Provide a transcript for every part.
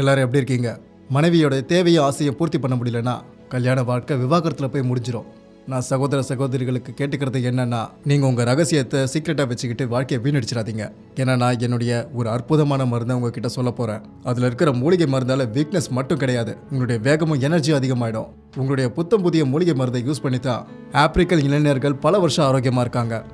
எல்லாரும் எப்படி இருக்கீங்க? மனைவியோட தேவையும் ஆசையை பூர்த்தி பண்ண முடியலன்னா கல்யாண வாழ்க்கை விவாகரத்தில் போய் முடிஞ்சிடும் நான் சகோதர சகோதரிகளுக்கு கேட்டுக்கிறது என்னன்னா நீங்கள் உங்கள் ரகசியத்தை சீக்ரெட்டாக வச்சுக்கிட்டு வாழ்க்கையை வீணடிச்சிடாதீங்க. ஏன்னா நான் என்னுடைய ஒரு அற்புதமான மருந்தை உங்ககிட்ட சொல்ல போகிறேன் அதில் இருக்கிற மூலிகை மருந்தால் வீக்னஸ் மட்டும் கிடையாது. உங்களுடைய வேகமும் எனர்ஜி அதிகமாயிடும். உங்களுடைய புத்தம் புதிய மூலிகை மருந்தை யூஸ் பண்ணி தான் ஆப்பிரிக்கல் இளைஞர்கள் பல வருஷம் ஆரோக்கியமாக இருக்காங்க.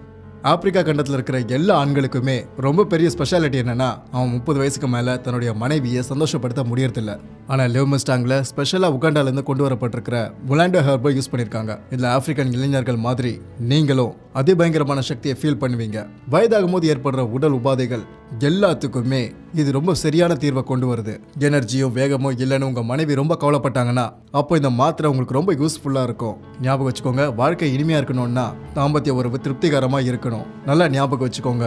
ஆப்பிரிக்கா கண்டத்தில் இருக்கிற எல்லா ஆண்களுக்குமே ரொம்ப பெரிய ஸ்பெஷாலிட்டி என்னென்னா அவன் முப்பது வயசுக்கு மேலே தன்னுடைய மனைவியை சந்தோஷப்படுத்த முடியறதில்லை. ஆனால் லிவ் மிஸ்டாங்கில் ஸ்பெஷலாக உகாண்டாலேருந்து கொண்டு வரப்பட்டிருக்கிற முலாண்டோ ஹெர்பை யூஸ் பண்ணியிருக்காங்க இதில் ஆப்பிரிக்கன் இளைஞர்கள் மாதிரி நீங்களும் அதிபயங்கரமான சக்தியை ஃபீல் பண்ணுவீங்க. வயதாகும் போது ஏற்படுற உடல் உபாதைகள் எல்லாத்துக்குமே இது ரொம்ப சரியான தீர்வை கொண்டு வருது. எனர்ஜியோ வேகமோ இல்லைன்னு உங்கள் மனைவி ரொம்ப கவலைப்பட்டாங்கன்னா அப்போ இந்த மாத்திரை உங்களுக்கு ரொம்ப யூஸ்ஃபுல்லாக இருக்கும். ஞாபகம் வச்சுக்கோங்க வாழ்க்கை இனிமையாக இருக்கணும்னா தாம்பத்திய உறவு திருப்திகரமாக இருக்கணும். நல்லா ஞாபகம் வச்சுக்கோங்க.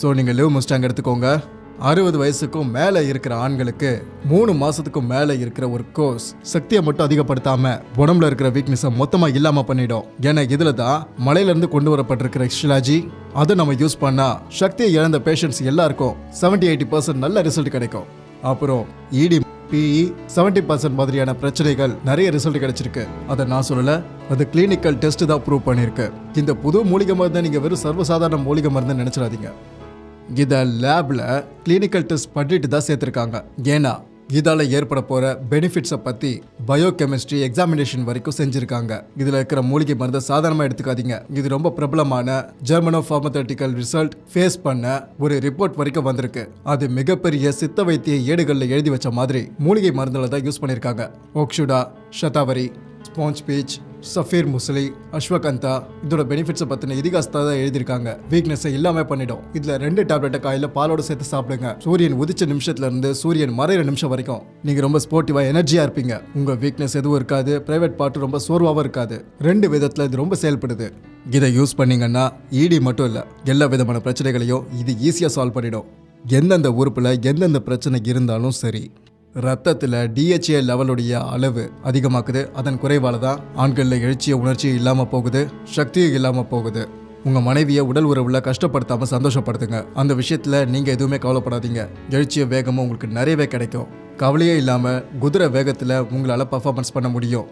ஸோ நீங்கள் லிவ் முஸ்டாங் எடுத்துக்கோங்க. அறுபது வயசுக்கும் மேலே இருக்கிற ஆண்களுக்கு மூணு மாதத்துக்கும் மேலே இருக்கிற ஒரு கோர்ஸ் சக்தியை மட்டும் அதிகப்படுத்தாமல் உடம்புல இருக்கிற வீக்னஸை மொத்தமாக இல்லாமல் பண்ணிடும். ஏன்னா இதில் தான் மலையிலேருந்து கொண்டு வரப்பட்டிருக்கிற ஷிலாஜி அதை நம்ம யூஸ் பண்ணால் சக்தியை இழந்த பேஷண்ட்ஸ் எல்லாருக்கும் 70 எயிட்டி பர்சன்ட் நல்ல ரிசல்ட் கிடைக்கும். அப்புறம் இடி பிஇ செவன்டி பர்சன்ட் மாதிரியான பிரச்சனைகள் நிறைய ரிசல்ட் கிடைச்சிருக்கு. அதை நான் சொல்லலை அது கிளினிக்கல் டெஸ்ட் தான் ப்ரூவ் பண்ணியிருக்கு இந்த புது மூலிகை மருந்தை நீங்கள் வெறும் சர்வசாதாரண மூலிகை மருந்து நினச்சிடாதீங்க. இதை லேபில் கிளினிக்கல் டெஸ்ட் பண்ணிட்டு தான் சேர்த்துருக்காங்க. ஏன்னா இதால் ஏற்பட போகிற பெனிஃபிட்ஸை பற்றி பயோகெமிஸ்ட்ரி எக்ஸாமினேஷன் வரைக்கும் செஞ்சுருக்காங்க. இதில் இருக்கிற மூலிகை மருந்தை சாதாரணமாக எடுத்துக்காதீங்க. இது ரொம்ப பிரபலமான ஜெர்மனோ ஃபார்மத்தட்டிக்கல் ரிசல்ட் ஃபேஸ் பண்ண ஒரு ரிப்போர்ட் வரைக்கும் வந்திருக்கு. அது மிகப்பெரிய சித்த வைத்திய ஏடுகளில் எழுதி வச்ச மாதிரி மூலிகை மருந்தில் தான் யூஸ் பண்ணியிருக்காங்க ஓக்ஷுடா ஷதாவரி ஸ்பாஞ்ச் பீச் சஃபீர் முஸ்லி அஸ்வகந்தா இதோட பெனிஃபிட்ஸை பற்றின இதிகாசத்தை தான் எழுதியிருக்காங்க. வீக்னஸை எல்லாமே பண்ணிடும். இதில் ரெண்டு டேப்லெட்டை காலையில் பாலோட சேர்த்து சாப்பிடுங்க. சூரியன் உதிச்ச நிமிஷத்துலேருந்து சூரியன் மறையிற நிமிஷம் வரைக்கும் நீங்கள் ரொம்ப ஸ்போர்ட்டிவாக எனர்ஜியாக இருப்பீங்க. உங்கள் வீக்னஸ் எதுவும் இருக்காது. ப்ரைவேட் பாட்டு ரொம்ப சோர்வாகவும் இருக்காது. ரெண்டு விதத்தில் இது ரொம்ப செயல்படுது. இதை யூஸ் பண்ணீங்கன்னா ஈடி மட்டும் இல்லை எல்லா விதமான பிரச்சனைகளையும் இது ஈஸியாக சால்வ் பண்ணிடும். எந்தெந்த உறுப்பில் எந்தெந்த பிரச்சனை இருந்தாலும் சரி. ரத்தத்தில் டிஹெச்ஏ லெவலுடைய அளவு அதிகமாக்குது. அதன் குறைவால் தான் ஆண்களில் எழுச்சிய உணர்ச்சியும் இல்லாமல் போகுது சக்தியும் இல்லாமல் போகுது. உங்கள் மனைவியை உடல் உறவில் கஷ்டப்படுத்தாமல் சந்தோஷப்படுத்துங்க. அந்த விஷயத்தில் நீங்கள் எதுவுமே கவலைப்படாதீங்க. எழுச்சிய வேகமும் உங்களுக்கு நிறையவே கிடைக்கும். கவலையே இல்லாமல் குதிரை வேகத்தில் உங்களால் பர்ஃபார்மன்ஸ் பண்ண முடியும்.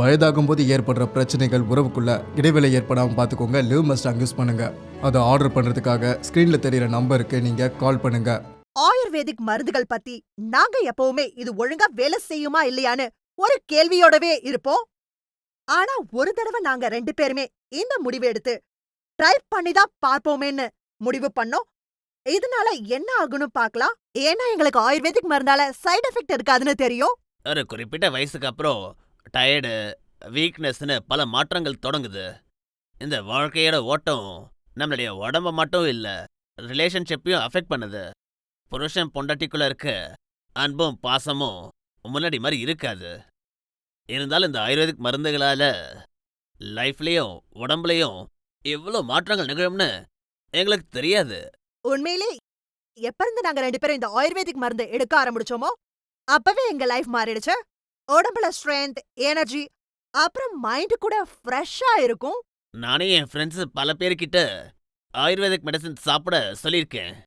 வயதாகும்போது ஏற்படுற பிரச்சனைகள் உறவுக்குள்ளே இடைவேளை ஏற்படாமல் பார்த்துக்கோங்க லிவ் மஸ்டாங் யூஸ் பண்ணுங்கள் அதை ஆர்டர் பண்ணுறதுக்காக ஸ்க்ரீனில் தெரிகிற நம்பருக்கு நீங்கள் கால் பண்ணுங்கள் ஆயுர்வேதிக் மருந்துகள் பத்தி நாங்க எப்பவுமே இது ஒழுங்கா வேலை செய்யுமா இல்லையான்னு ஒரு கேள்வியோடவே இருப்போம். ஆனா ஒரு தடவை நாங்க ரெண்டு பேருமே இந்த முடிவு எடுத்து ட்ரை பண்ணி தான் பார்ப்போமேன்னு முடிவு பண்ணோம். இதனால என்ன ஆகும்னு பார்க்கலாம். ஏன்னா எங்களுக்கு ஆயுர்வேதிக் மருந்தால சைடு எஃபெக்ட் இருக்காதுன்னு தெரியும். ஒரு குறிப்பிட்ட வயசுக்கு அப்புறம் டயர்டு வீக்னஸ்னு பல மாற்றங்கள் தொடங்குது. இந்த வாழ்க்கையோட ஓட்டம் நம்மளுடைய உடம்ப மட்டும் இல்ல ரிலேஷன்ஷிப்பையும் அஃபெக்ட் பண்ணுது. புருஷன் பொண்டாட்டிக்குள்ள இருக்க அன்பும் பாசமும் முன்னாடி மாதிரி இருக்காது. இருந்தாலும் இந்த ஆயுர்வேதிக் மருந்துகளால லைஃப்லயும் உடம்புலயும் எவ்வளோ மாற்றங்கள் நிகழும்னு எங்களுக்கு தெரியாது. உண்மையிலே எப்ப இருந்து நாங்க ரெண்டு பேரும் இந்த ஆயுர்வேதிக் மருந்து எடுக்க ஆரம்பிச்சோமோ அப்பவே எங்க லைஃப் மாறிடுச்சு. உடம்புல ஸ்ட்ரென்த் எனர்ஜி அப்புறம் மைண்ட் கூட ஃப்ரெஷ்ஷா இருக்கும். நானே என் ஃப்ரெண்ட்ஸ் பல பேர்கிட்ட ஆயுர்வேதிக் மெடிசன் சாப்பிட சொல்லியிருக்கேன்.